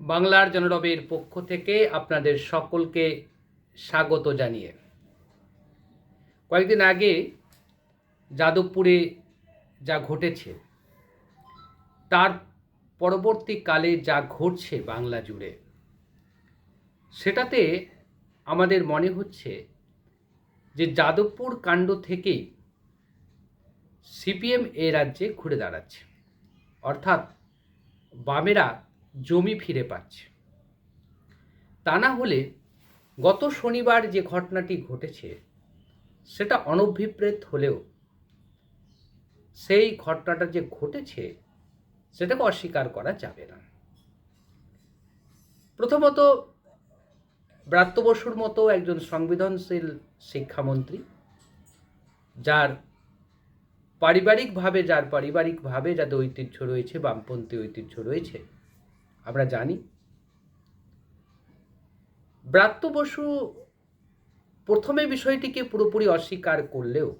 বাংলার জনরবের পক্ষ থেকে আপনাদের সকলকে স্বাগত জানিয়ে। কয়েকদিন আগে যাদবপুরে যা ঘটেছে, তার পরবর্তীকালে যা ঘটছে বাংলা জুড়ে, সেটাতে আমাদের মনে হচ্ছে যে যাদবপুর কাণ্ড থেকেই সিপিএম এ রাজ্যে ঘুরে দাঁড়াচ্ছে। অর্থাৎ বামেরা জমি ফিরে পাচ্ছে। তা না হলে গত শনিবার যে ঘটনাটি ঘটেছে, সেটা অনভিপ্রেত হলেও সেই ঘটনাটা যে ঘটেছে, সেটাকে অস্বীকার করা যাবে না। প্রথমত, ব্রাত্য বসুর মতো একজন সংবেদনশীল শিক্ষামন্ত্রী, যার পারিবারিকভাবে যার পারিবারিকভাবে যাদের ঐতিহ্য রয়েছে, বামপন্থী ঐতিহ্য রয়েছে আমরা জানি। ব্রাত্য বসু প্রথমে বিষয়টিকে পুরোপুরি অস্বীকার করলেও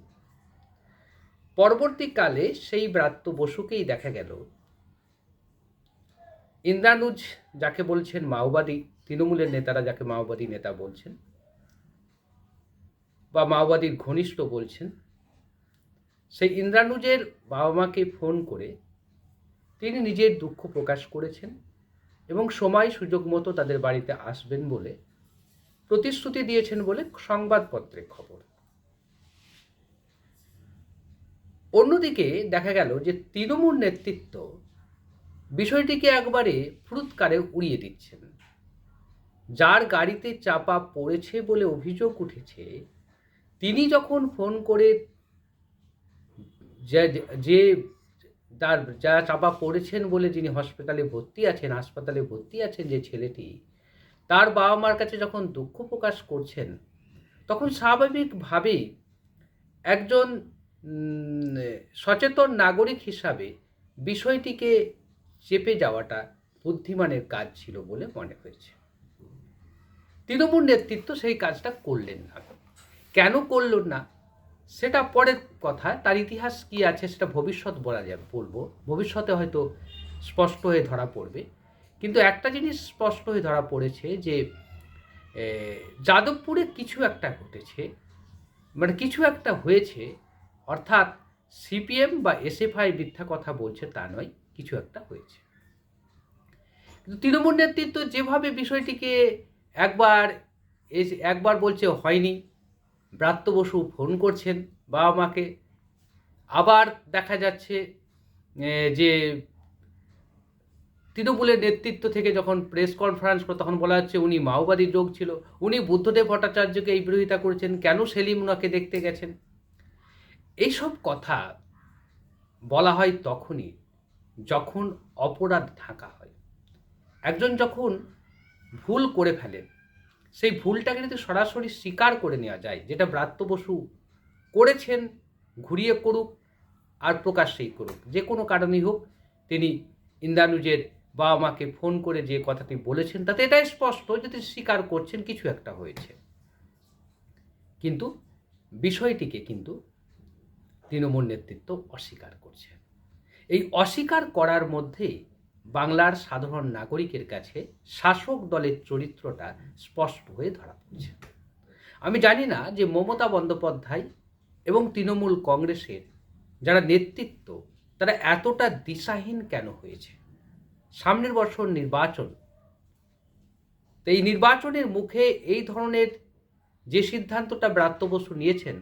পরবর্তীকালে সেই ব্রাত্য বসুকেই দেখা গেল। ইন্দ্রানুজ যাকে বলছেন মাওবাদী, তৃণমূলের নেতারা যাকে মাওবাদী নেতা বলছেন বা মাওবাদীর ঘনিষ্ঠ বলছেন, সেই ইন্দ্রানুজের বাবা মাকে ফোন করে তিনি নিজের দুঃখ প্রকাশ করেছেন। এবং সময় সুযোগ মতো তাদের বাড়িতে আসবেন বলে প্রতিশ্রুতি দিয়েছেন বলে সংবাদপত্রে খবর। অন্যদিকে দেখা গেল যে তৃণমূল নেতৃত্ব বিষয়টিকে একবারে ফুরুৎকারে উড়িয়ে দিচ্ছেন। যার গাড়িতে চাপা পড়েছে বলে অভিযোগ উঠেছে, তিনি যখন ফোন করে যে তার যা চাপা পড়েছেন বলে যিনি হসপিটালে ভর্তি আছেন, হাসপাতালে ভর্তি আছেন যে ছেলেটি, তার বাবা মার কাছে যখন দুঃখ প্রকাশ করছেন, তখন স্বাভাবিকভাবেই একজন সচেতন নাগরিক হিসাবে বিষয়টিকে চেপে যাওয়াটা বুদ্ধিমানের কাজ ছিল বলে মনে হয়েছে। তৃণমূল নেতৃত্ব সেই কাজটা করলেন না। কেন করলেন না? সেটা পরের কথা, তার ইতিহাস কি আছে সেটা ভবিষ্যৎ বলা যাবে, বলব। ভবিষ্যতে হয়তো স্পষ্ট হয়ে ধরা পড়বে। কিন্তু একটা জিনিস স্পষ্ট হয়ে ধরা পড়েছে যে যাদবপুরে কিছু একটা ঘটেছে মানে কিছু একটা হয়েছে, অর্থাৎ সিপিএম বা এসএফআই মিথ্যা কথা বলছে তা নয়, কিছু একটা হয়েছে। কিন্তু তৃণমূল নেতৃত্ব যেভাবে বিষয়টিকে একবার একবার বলছে হয়নি ব্রাত্য বসু ফোন করছেন, বাবা মাকে। আবার দেখা যাচ্ছে যে তৃণমূলের নেতৃত্ব থেকে যখন প্রেস কনফারেন্স করে তখন বলা হচ্ছে উনি মাওবাদী লোক ছিল। উনি বুদ্ধদেব ভট্টাচার্যকে এই বিরোধিতা করেছেন, কেন সেলিম ওনাকে দেখতে গেছেন? এইসব কথা বলা হয় তখনই যখন অপরাধ ঢাকা হয়। একজন যখন ভুল করে ফেলেন সেই ভুলটাকে যদি সরাসরি স্বীকার করে নেওয়া যায়, যেটা ব্রাত্য বসু করেছেন, ঘুরিয়ে করুক আর প্রকাশ্যেই করুক, যে কোনো কারণেই হোক, তিনি ইন্দ্রানুজের বাবা মাকে ফোন করে যে কথাটি বলেছেন, তাতে এটাই স্পষ্ট যদি স্বীকার করছেন, কিছু একটা হয়েছে। কিন্তু বিষয়টিকে কিন্তু তৃণমূল নেতৃত্ব অস্বীকার করছে এই অস্বীকার করার মধ্যেই বাংলার সাধারণ নাগরিকের কাছে শাসক দলের চরিত্রটা স্পষ্ট হয়ে ধরা পড়ছে। আমি জানি না যে মমতা বন্দ্যোপাধ্যায় এবং তৃণমূল কংগ্রেসের যারা নেতৃত্ব, তারা এতটা দিশাহীন কেন হয়েছে? সামনের বছর নির্বাচন, তো এই নির্বাচনের মুখে এই ধরনের যে সিদ্ধান্তটা ব্রাত্য বসু নিয়েছেন,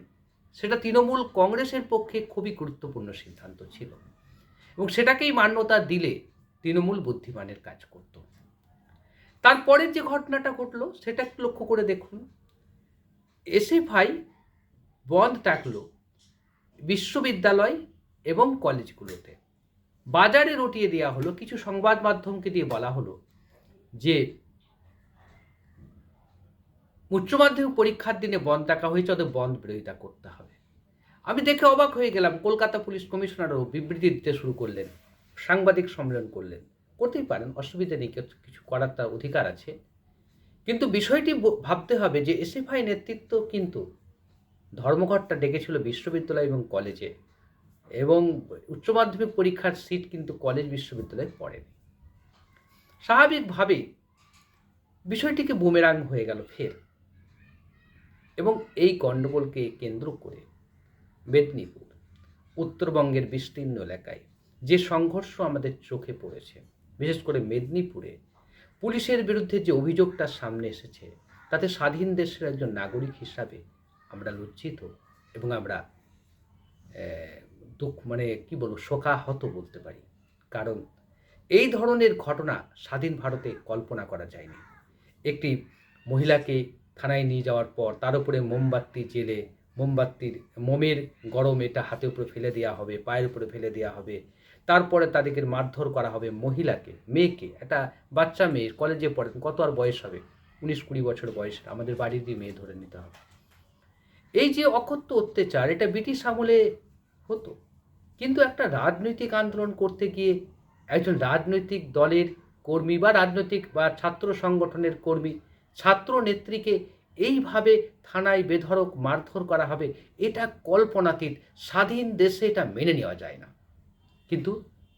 সেটা তৃণমূল কংগ্রেসের পক্ষে খুবই গুরুত্বপূর্ণ সিদ্ধান্ত ছিল। এবং সেটাকেই মান্যতা দিলে তৃণমূল বুদ্ধিমানের কাজ করত। তারপরের যে ঘটনাটা ঘটলো, সেটা লক্ষ্য করে দেখুন। এসএফআই বন্ধ ডাকলো বিশ্ববিদ্যালয় এবং কলেজগুলোতে। বাজারে রটিয়ে দেওয়া হলো, কিছু সংবাদ মাধ্যমকে দিয়ে বলা হলো যে, উচ্চ মাধ্যমিক পরীক্ষার দিনে বন্ধ ডাকা হয়েছে, ওদের বন্ধ বিরোধিতা করতে হবে। আমি দেখে অবাক হয়ে গেলাম, কলকাতা পুলিশ কমিশনারও বিবৃতি দিতে শুরু করলেন। সাংবাদিক সম্মেলন করলেন। করতেই পারেন, অসুবিধা নেই, কিছু করার তার অধিকার আছে। কিন্তু বিষয়টি ভাবতে হবে যে এসএফআই নেতৃত্ব কিন্তু ধর্মঘটটা ডেকেছিল বিশ্ববিদ্যালয় এবং কলেজে এবং উচ্চ মাধ্যমিক পরীক্ষার সিট কিন্তু কলেজ বিশ্ববিদ্যালয়ে পড়েনি। স্বাভাবিকভাবেই বিষয়টিকে বুমেরাং হয়ে গেল ফের এবং এই গণ্ডগোলকে কেন্দ্র করে মেদিনীপুর উত্তরবঙ্গের বিস্তীর্ণ এলাকায় যে সংঘর্ষ আমাদের চোখে পড়েছে, বিশেষ করে মেদিনীপুরে, পুলিশের বিরুদ্ধে যে অভিযোগটা সামনে এসেছে, তাতে স্বাধীন দেশের একজন নাগরিক হিসাবে আমরা লজ্জিত এবং আমরা দুঃখ মানে কি বলব, শোকাহত বলতে পারি। কারণ এই ধরনের ঘটনা স্বাধীন ভারতে কল্পনা করা যায়নি। একটি মহিলাকে থানায় নিয়ে যাওয়ার পর তার উপরে মোমবাতি জেলে মোমবাতির, মোমের গরম এটা হাতের উপরে ফেলে দেওয়া হবে, পায়ের উপরে ফেলে দেওয়া হবে তারপরে তাদেরকে মারধর করা হবে মহিলাকে, মেয়েকে। একটা বাচ্চা মেয়ে কলেজে পড়ে, কত আর বয়স হবে? উনিশ কুড়ি বছর বয়সে আমাদের বাড়িরই মেয়ে ধরে নিতে হবে। এই যে অকথ্য অত্যাচার, এটা ব্রিটিশ আমলে হতো। কিন্তু একটা রাজনৈতিক আন্দোলন করতে গিয়ে একজন রাজনৈতিক দলের কর্মী বা রাজনৈতিক বা ছাত্র সংগঠনের কর্মী, ছাত্র নেত্রীকে এইভাবে থানায় বেধড়ক মারধর করা হবে, এটা কল্পনাতীত, স্বাধীন দেশে এটা মেনে নেওয়া যায় না। কিন্তু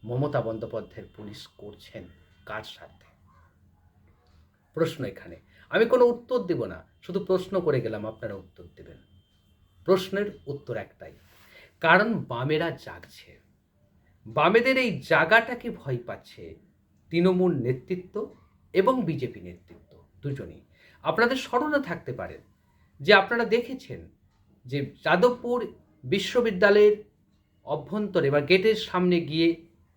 মমতা বন্দ্যোপাধ্যায়ের পুলিশ করছেন কার সাথে? প্রশ্ন এখানে। আমি কোনো উত্তর দেব না, শুধু প্রশ্ন করে গেলাম আপনারা উত্তর দেবেন। প্রশ্নের উত্তর একটাই, কারণ বামেরা জাগছে। বামেদের এই জাগাটাকে ভয় পাচ্ছে? তৃণমূল নেতৃত্ব এবং বিজেপি নেতৃত্ব দুজনেই। আপনাদের স্মরণে থাকতে পারেন যে আপনারা দেখেছেন যে যাদবপুর বিশ্ববিদ্যালয়ের অভ্যন্তরে বা গেটের সামনে গিয়ে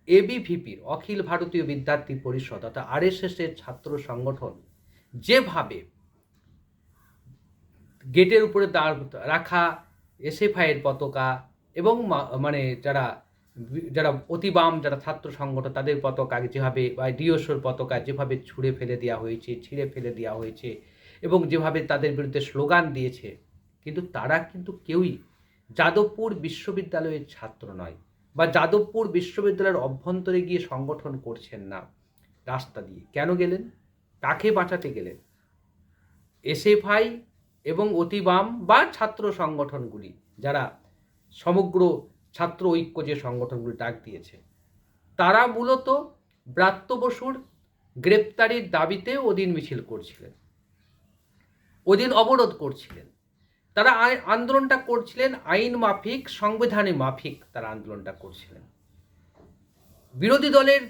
এবিভিপির অখিল ভারতীয় বিদ্যার্থী পরিষদ অর্থাৎ আরএসএসের ছাত্র সংগঠন যেভাবে গেটের উপরে দাঁড় রাখা এসএফআইয়ের পতাকা এবং মানে যারা যারা অতিবাম, যারা ছাত্র সংগঠন, তাদের পতাকা যেভাবে বা ডিওসোর পতাকা যেভাবে ছুঁড়ে ফেলে দেওয়া হয়েছে, ছিঁড়ে ফেলে দেওয়া হয়েছে এবং যেভাবে তাদের বিরুদ্ধে স্লোগান দিয়েছে, কিন্তু তারা কিন্তু কেউই যাদবপুর বিশ্ববিদ্যালয়ের ছাত্র নয় বা যাদবপুর বিশ্ববিদ্যালয়ের অভ্যন্তরে গিয়ে সংগঠন করছেন না। রাস্তা দিয়ে। কেন গেলেন? কাকে বাঁচাতে গেলেন? এসএফআই এবং অতিবাম বা ছাত্র সংগঠনগুলি, যারা সমগ্র ছাত্র ঐক্য যে সংগঠনগুলি ডাক দিয়েছে, তারা মূলত ব্রাত্য বসুর গ্রেপ্তারির দাবিতে ওদিন মিছিল করছিলেন। ওদিন অবরোধ করছিলেন। তারা আন্দোলনটা করছিলেন আইন মাফিক, সংবিধানে মাফিক তারা আন্দোলনটা করছিলেন। বিরোধী দলের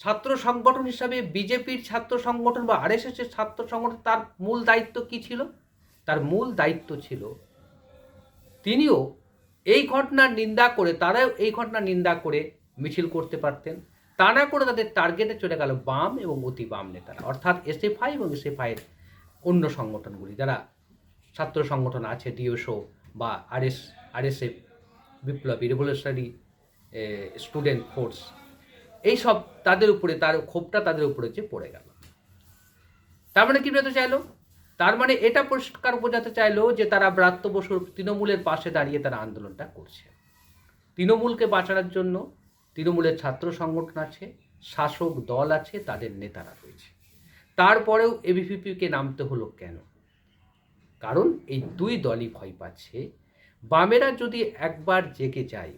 ছাত্র সংগঠন হিসাবে বিজেপির ছাত্র সংগঠন বা আরএসএস এর ছাত্র সংগঠন তার মূল দায়িত্ব কি ছিল? তার মূল দায়িত্ব ছিল তিনিও এই ঘটনার নিন্দা করে, তারাও এই ঘটনার নিন্দা করে মিছিল করতে পারতেন। তা না করে তাদের টার্গেটে চলে গেল বাম এবং অতি বাম নেতারা, অর্থাৎ এসএফআই এবং এসএফআইয়ের অন্য সংগঠনগুলি। যারা ছাত্র সংগঠন আছে ডিওসো বা আরএস আরএসএফ বিপ্লবী রেভলিউশনারি স্টুডেন্ট ফোর্স এইসব তাদের উপরে, তার ক্ষোভটা তাদের উপরে যে পড়ে গেল। তার মানে কি বোঝাতে চাইলো? তার মানে এটা পরিষ্কার বোঝাতে চাইলো যে তারা ব্রাত্য বসুর তৃণমূলের পাশে দাঁড়িয়ে তারা আন্দোলনটা করছে। তৃণমূলকে বাঁচানোর জন্য তৃণমূলের ছাত্র সংগঠন আছে, শাসক দল আছে, তাদের নেতারা রয়েছে। তারপরেও এবিভিপিকে নামতে হলো কেন? কারণ এই দুই দলই ভয় পাচ্ছে। বামেরা যদি একবার জেগে যায়,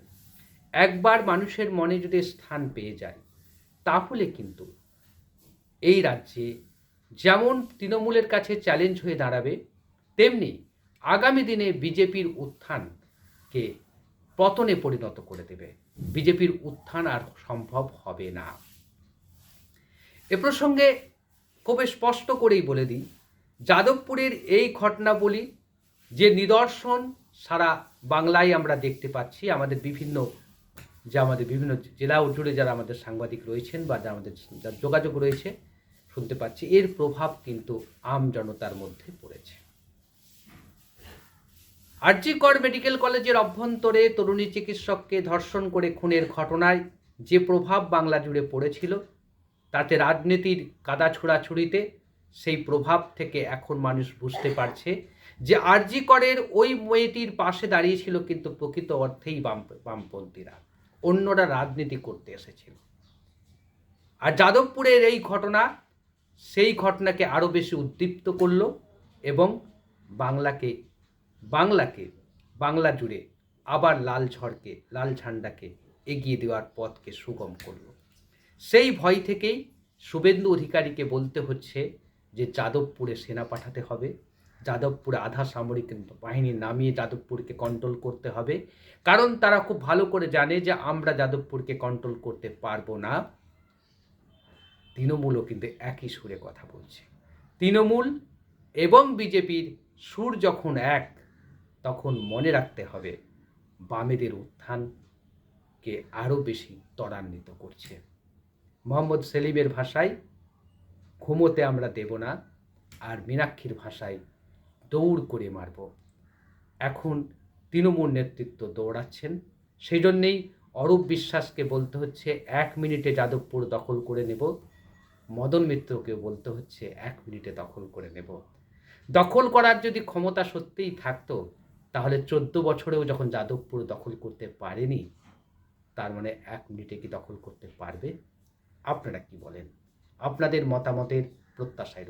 একবার মানুষের মনে যদি স্থান পেয়ে যায়, তাহলে কিন্তু এই রাজ্যে যেমন তৃণমূলের কাছে চ্যালেঞ্জ হয়ে দাঁড়াবে, তেমনি আগামী দিনে বিজেপির উত্থানকে পতনে পরিণত করে দেবে। বিজেপির উত্থান আর সম্ভব হবে না। এ প্রসঙ্গে খুব স্পষ্ট করেই বলে দিই যাদবপুরের এই ঘটনা বলি যে নিদর্শন সারা বাংলায় আমরা দেখতে পাচ্ছি, আমাদের বিভিন্ন, যে আমাদের বিভিন্ন জেলা জুড়ে যারা আমাদের সাংবাদিক রয়েছেন বা যারা আমাদের যার যোগাযোগ রয়েছে, শুনতে পাচ্ছি। এর প্রভাব কিন্তু আম জনতার মধ্যে পড়েছে। আরজিকর মেডিকেল কলেজের অভ্যন্তরে তরুণী চিকিৎসককে ধর্ষণ করে খুনের ঘটনায় যে প্রভাব বাংলা জুড়ে পড়েছিল, তাতে রাজনীতির কাদা ছোড়াছুড়িতে সেই প্রভাব থেকে এখন মানুষ বুঝতে পারছে যে আরজি করের ওই মেয়েটির পাশে দাঁড়িয়েছিল কিন্তু প্রকৃত অর্থেই বাম বামপন্থীরা। অন্যরা রাজনীতি করতে এসেছিল। আর যাদবপুরের এই ঘটনা, সেই ঘটনাকে আরও বেশি উদ্দীপ্ত করল এবং বাংলাকে বাংলাকে, বাংলা জুড়ে আবার লাল ঝড়কে, লাল ঝান্ডাকে এগিয়ে দেওয়ার পথকে সুগম করল। সেই ভয় থেকেই শুভেন্দু অধিকারীকে বলতে হচ্ছে যে যাদবপুরে সেনা পাঠাতে হবে, যাদবপুরে আধা সামরিক বাহিনী নামিয়ে যাদবপুরকে কন্ট্রোল করতে হবে। কারণ তারা খুব ভালো করে জানে যে আমরা যাদবপুরকে কন্ট্রোল করতে পারব না। তৃণমূলও কিন্তু একই সুরে কথা বলছে। তৃণমূল এবং বিজেপির সুর যখন এক, তখন মনে রাখতে হবে বামেদের উত্থানকে আরও বেশি ত্বরান্বিত করছে। মোহাম্মদ সেলিমের ভাষায় ঘুমোতে আমরা দেব না, আর মীনাক্ষীর ভাষায় দৌড় করে মারব। এখন তৃণমূল নেতৃত্ব দৌড়াচ্ছেন। সেই জন্যেই অরূপ বিশ্বাসকে বলতে হচ্ছে, এক মিনিটে যাদবপুর দখল করে নেব। মদন মিত্রকেও বলতে হচ্ছে, এক মিনিটে দখল করে নেব। দখল করার যদি ক্ষমতা সত্যিই থাকতো, তাহলে চোদ্দ বছরেও যখন যাদবপুর দখল করতে পারেনি, তার মানে এক মিনিটে কি দখল করতে পারবে? আপনারা কি বলেন? আপনাদের মতামতের প্রত্যাশায়।